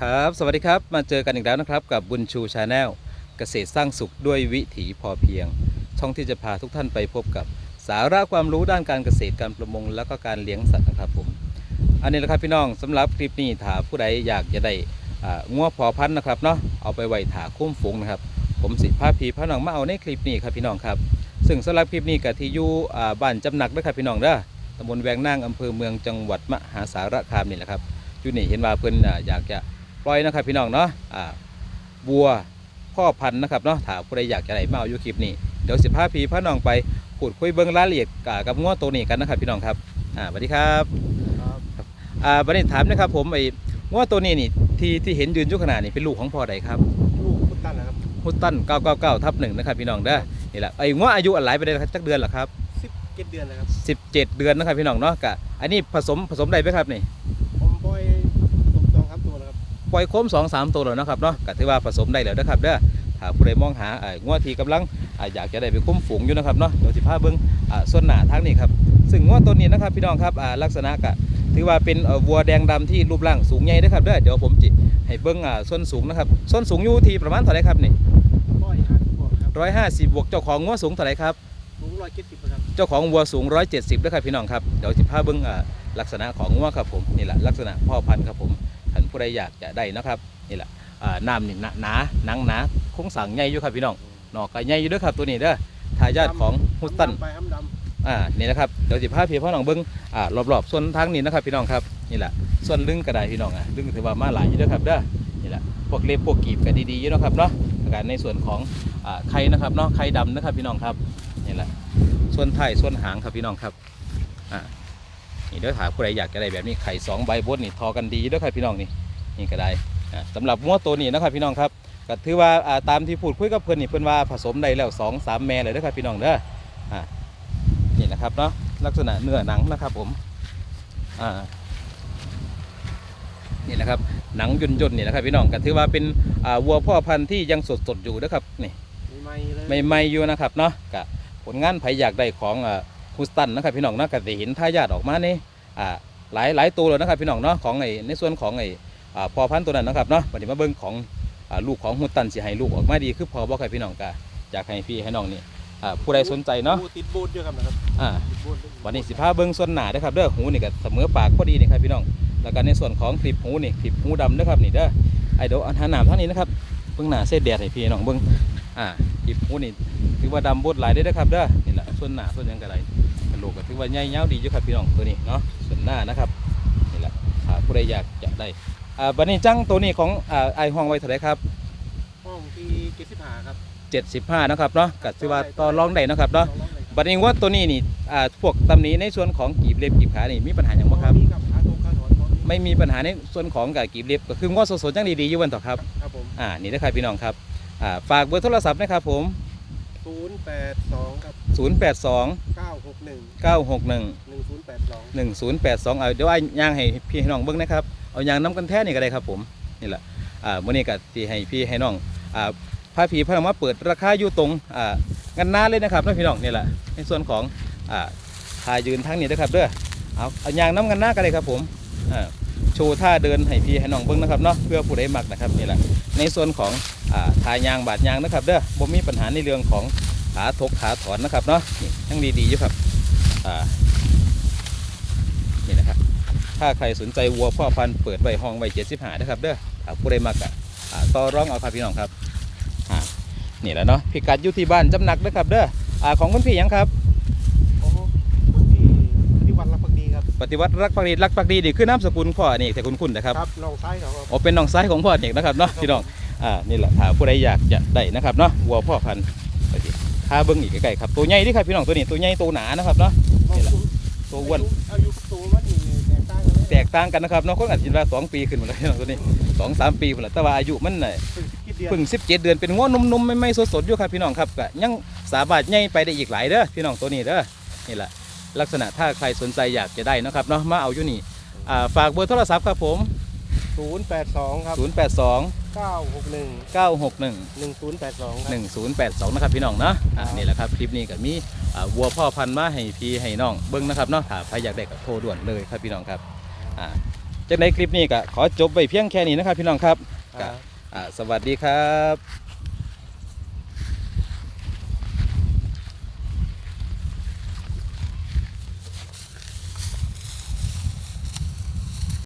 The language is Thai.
ครับ สวัสดีครับ มาเจอกันอีกแล้วนะครับ กับบุญชูชาแนลเกษตรสร้างสุขด้วยวิถีพอเพียง ช่องที่จะพาทุกท่านไปพบกับสาระความรู้ด้านการเกษตรการประมง และก็การเลี้ยงสัตว์นะครับผม อันนี้แหละครับพี่น้องสำหรับคลิปนี้ถ้าผู้ใดอยากจะได้อ่างัวพอพันธุ์นะครับเนาะเอาไปไว้ถาคุ้มฝูงนะครับ ผมสิพาพีพาน้องมาเอาในคลิปนี้ครับพี่น้องครับ ซึ่งสำหรับคลิปนี้กับที่อยู่บ้านจำหนักนะครับพี่น้องเด้อตำบลแวงนางอำเภอเมืองจังหวัดมหาสารคามนี่แหละครับอยู่นี่เห็นว่าเพิ่นอ่าอยากจะ ปล่อยนะครับพี่น้องเนาะอ่าบัวพ่อพันธุ์นะครับเนาะถ้าผู้ใดอยากจะได้มาเอาอยู่คลิปนี้เดี๋ยวสิพาพีพาน้องไปพูดคุยเบิ่งรายละเอียดอ่ากับงัวตัวนี้กันนะครับพี่น้องครับอ่าสวัสดีครับครับอ่าบันนี้ถามนะครับผมไอ้งัวตัวนี้นี่ที่ที่เห็นยืนอยู่ขนาดนี้เป็นลูกของพ่อใดครับลูกพุทธันนะครับฮุตตัน999ทับหนึ่งนะครับพี่น้องเด้อนี่แหละไอ้งัวอายุอะไรไปได้จักเดือนเหรอครับสิบเจ็ดเดือนนะครับ17 เดือนนะครับพี่น้องเนาะกะอันนี้ผสมผสมได้ไหมครับนี่ ผมปล่อยสมสองครับ ตัวแล้วครับปล่อยโคม2 3ตัวแล้วนะครับเนาะกะถือว่าผสมได้แล้วนะครับเด้อถ้าผู้ใดมองหาไอ้งัวที่กำลังอ่าอยากจะได้ไปคุ้มฝูงอยู่นะครับเนาะเดี๋ยวสิพาเบิ่งอ่าส่วนหน้าทางนี้ครับซึ่งงัวตัวนี้นะครับพี่น้องครับอ่าลักษณะกะถือว่าเป็นเอ่อวัวแดงดำที่รูปร่างสูงใหญ่นะครับเด้อเดี๋ยวผมจิให้เบิ่งอ่าส่วนสูงนะครับส่วนสูงอยู่ที่ประมาณเท่าไหร่ครับนี่ปล่อยห้าสิบบวกครับร้อยห้าสิบบวกเจ้าของงัวสูงเท่าไหร่ครับสูงร้อยเจ็ดสิบครับเจ้าของวัวสูง170ด้วยครับพี่น้องครับเดี๋ยวจะพาเบิ้งอ่าลักษณะของงัวครับผมนี่แหละลักษณะพ่อพันธุ์ครับผม ท่านผู้ใดอยากจะได้นะครับนี่แหละอ่าน้ำนี่หนาหนาหนังหนาโคงสั่งใหญ่อยู่ครับพี่น้องหนอกก็ใหญ่อยู่ด้วยครับตัวนี้เด้อทายาทของฮุตตันดำไปห้ำดอ่านี่นะครับเดี๋ยวจะพาพี่พ่อน้องเบิ้งอ่ารอบๆส่วนทางนี้นะครับพี่น้องครับนี่แหละส่วนลึงก็ได้พี่น้องอะลึงถือว่ามาหลายอยู่ด้วยครับเด้อนี่แหละพวกเล็บพวกกีบก็ดีๆอยู่เนาะครับเนาะแล้วก็ในส่วนของอ่าไข่นะครับเนาะไข่ดำนะครับพี่น้องครับนี่แหละส่วนไถ่ายส่วนหางครับพี่น้องครับอ่า นี่เด้อถามผู้ใดอยากจะได้แบบนี้ไข่สองใบบดนี่ทอกันดีเด้อครับพี่น้องนี่นี่ก็ได้อ่าสำหรับงัวตัวนี้นะครับพี่น้องครับก็ถือว่าอ่าตามที่พูดคุยกับเพื่อนนี่เพื่อนว่าผสมได้แล้วสองสามแม่เลยเด้อครับพี่น้องเด้ออ่านี่นะครับเนาะลักษณะเนื้อหนังนะครับผมอ่านี่นะครับหนังย่นๆนี่นะครับพี่น้องก็ถือว่าเป็นอ่าวัวพ่อพันธุ์ที่ยังสดๆอยู่นะครับนี่ำใหม่ๆเลยใหม่ๆอยู่นะครับเนาะกะผลงานไผอยากได้ของ ฮูสตันนะครับพี่น้องเนาะก็จะเห็นทายาทออกมานี่อ่าหลายหลายตัวเลยนะครับพี่น้องเนาะของไอ้ในส่วนของไอ้อ่าพอพันธุ์ตัวนั้นนะครับเนาะวันนี้มาเบิ่งของอ่าลูกของฮูสตันสิให้ลูกออกมาดีคือพอบ่ครับพี่น้องกะอยากให้พี่ให้น้องนี่อ่าผู้ใดสนใจเนาะบูติดบูดด้วยครับนะครับอ่าติดบูดวันนี้สิพาเบิ่งส่วนหน้าเด้อครับเด้อหูนี่ก็เสมอปากพอดีนี่ครับพี่น้อง แล้วก็ในส่วนของคลิปหูนี่คลิปหูดำนะครับนี่เด้อไอเดี๋ยวอันหาหนามท่างนี้นะครับเบิ่งหน้าเส้นแดดให้พี่น้องเบิ่งอ่าคลิปหูนี่ถือว่าดำบดหลายได้อนะครับเด้อนี่แหละส่วนหน้าส่วนหยังกระไร กระโหลกก็ถือว่าใหญ่ยาวดีอยู่ครับพี่น้องตัวนี้เนาะส่วนหน้านะครับนี่แหละอ่าผู้ใดอยากจะได้อ่าบันนี้จังตัวนี้ของอ่าไอห้องไว้เท่าไหรครับห้องที่เจ็ดสิบห้าครับ75นะครับเนาะก็ถือว่าต่อรองได้นะครับเนาะต่อรองเลยครับบัดนี้ว่าตัวนี้นี่อ่าพวกตำหนี้ในส่วนของกีบเล็บกีบขานี่มีปัญหาอย่างบ่ครับมีกับขาตรงขาถอนตอนนี้ไม่มีปัญหาในส่วนของกับกีบเล็บก็คือง้อสดๆจังดีๆอยู่วันต่อครับ ครับผม อ่า นี่นะครับพี่น้องครับ อ่า ฝากเบอร์โทรศัพท์นะครับผม ศูนย์แปดสองครับ082 เก้าหกหนึ่ง961 หนึ่งศูนย์แปดสอง หนึ่งศูนย์แปดสองเอาเดี๋ยวไอ้ยางให้พี่ให้น้องเบิ้งนะครับเอายางน้ำกันแท้นี่ก็ได้ครับผมนี่แหละอ่ามื่อนี้ก็ที่ให้พี่ให้น้องอ่าพาผีพาน้องมาเปิดราคาอยู่ตรงอ่ากันนาเลยนะครับน้องพี่น้องนี่แหละในส่วนของอ่าท่ายืนทั้งนี้นะครับเด้อเอาเอายางน้ำกันหน้าก็ได้ครับผมอ่าโชว์ท่าเดินให้พี่ให้น้องเบิ้งนะครับเนาะเพื่อผู้ใดมักนะครับนี่แหละในส่วนของอ่า ทายางบาดยางนะครับเด้อบ่มีปัญหาในเรื่องของขาทกขาถอนนะครับเนาะนี่ยังดีๆอยู่ครับอ่านี่นะครับถ้าใครสนใจวัวพ่อพันธุ์เปิดไว้ห้องไว้เจ็ดสิบห้านะครับเด้อถ้าผู้ใดมักอะอ่าต่อร้องเอาครับพี่น้องครับอ่านี่แหละเนาะพิกัดอยู่ที่บ้านจำหนักนะครับเด้ออ่าของคุณพี่หยังครับของคุณพี่ที่วันรับพักดีครับปฏิวัติรักภักดีรักภักดีนี่คือนามสกุลพ่อนี่แต่คุณคุณนะครับครับน้องซ้ายเขาครับอ๋อเป็นน้องซ้ายของพ่อเด็กนะครับเนาะพี่น้อง อ่านี่แหละถ้าผู้ใดอยากจะได้นะครับเนาะวัวพ่อพันธุ์ไปสิถ้าเบิ้งอีกใกล้ๆครับตัวใหญ่เดิครับพี่น้องตัวนี้ตัวใหญ่ตัวหนานะครับเนาะนี่แหละตัวอ้วนอายุตัวมันนี่แตกต่างกันเลยแตกต่างกันนะครับเนาะคนอาจจะว่าสองปีขึ้นมาแล้วตัวนี้สองสามปีหมดแล้วแต่ว่าอายุมันน่ะเพิ่งคิดเดียวเพิ่ง17เดือนเป็นง้อนุ่มๆไม่ไม่สดๆอยู่ครับพี่น้องครับก็ยังสามารถใหญ่ไปได้อีกหลายเด้อพี่น้องตัวนี้เด้อนี่แหละลักษณะถ้าใครสนใจอยากจะได้นะครับเนาะมาเอาอยู่นี่อ่าฝากเบอร์โทรศัพท์ครับผม ศูนย์แปดสองครับ 082เก้าหกหนึ่ง961หนึ่งศูนย์แปดสองครับ 1082นะครับพี่น้องเนาะอ่านี่แหละครับคลิปนี้ก็มีอ่าวัวพ่อพันธุ์มาให้พี่ให้น้องเบิ้งนะครับเนาะถ้าใครอยากได้ก็โทรด่วนเลยครับพี่น้องครับอ่าจังในคลิปนี้ก็ขอจบไปเพียงแค่นี้นะครับพี่น้องครับครับอ่าสวัสดีครับ